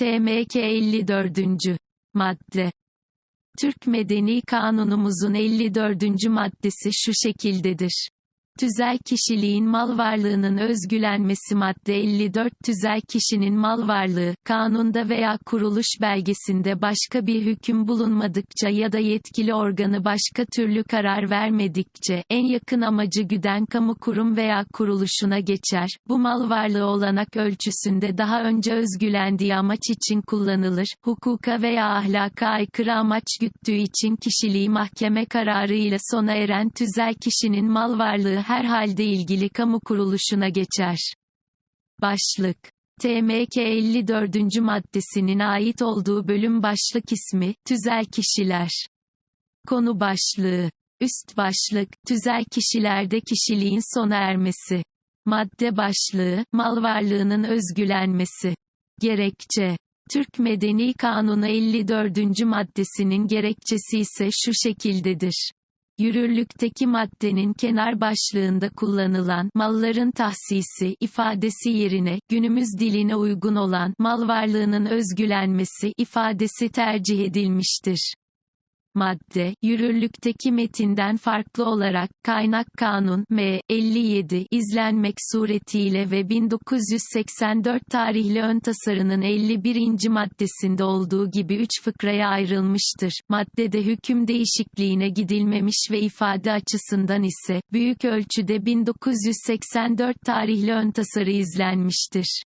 TMK 54. Madde Türk Medeni Kanunumuzun 54. maddesi şu şekildedir. Tüzel kişiliğin mal varlığının özgülenmesi madde 54 Tüzel kişinin mal varlığı, kanunda veya kuruluş belgesinde başka bir hüküm bulunmadıkça ya da yetkili organı başka türlü karar vermedikçe, en yakın amacı güden kamu kurum veya kuruluşuna geçer, bu mal varlığı olanak ölçüsünde daha önce özgülendiği amaç için kullanılır, hukuka veya ahlaka aykırı amaç güttüğü için kişiliği mahkeme kararı ile sona eren tüzel kişinin mal varlığı her halde ilgili kamu kuruluşuna geçer. Başlık TMK 54. maddesinin ait olduğu bölüm başlık ismi, tüzel kişiler. Konu başlığı. Üst başlık, tüzel kişilerde kişiliğin sona ermesi. Madde başlığı, mal varlığının özgülenmesi. Gerekçe. Türk Medeni Kanunu 54. maddesinin gerekçesi ise şu şekildedir. Yürürlükteki maddenin kenar başlığında kullanılan malların tahsisi ifadesi yerine günümüz diline uygun olan mal varlığının özgülenmesi ifadesi tercih edilmiştir. Madde, yürürlükteki metinden farklı olarak, kaynak kanun, M. 57, izlenmek suretiyle ve 1984 tarihli ön tasarının 51. maddesinde olduğu gibi üç fıkraya ayrılmıştır. Maddede hüküm değişikliğine gidilmemiş ve ifade açısından ise, büyük ölçüde 1984 tarihli ön tasarı izlenmiştir.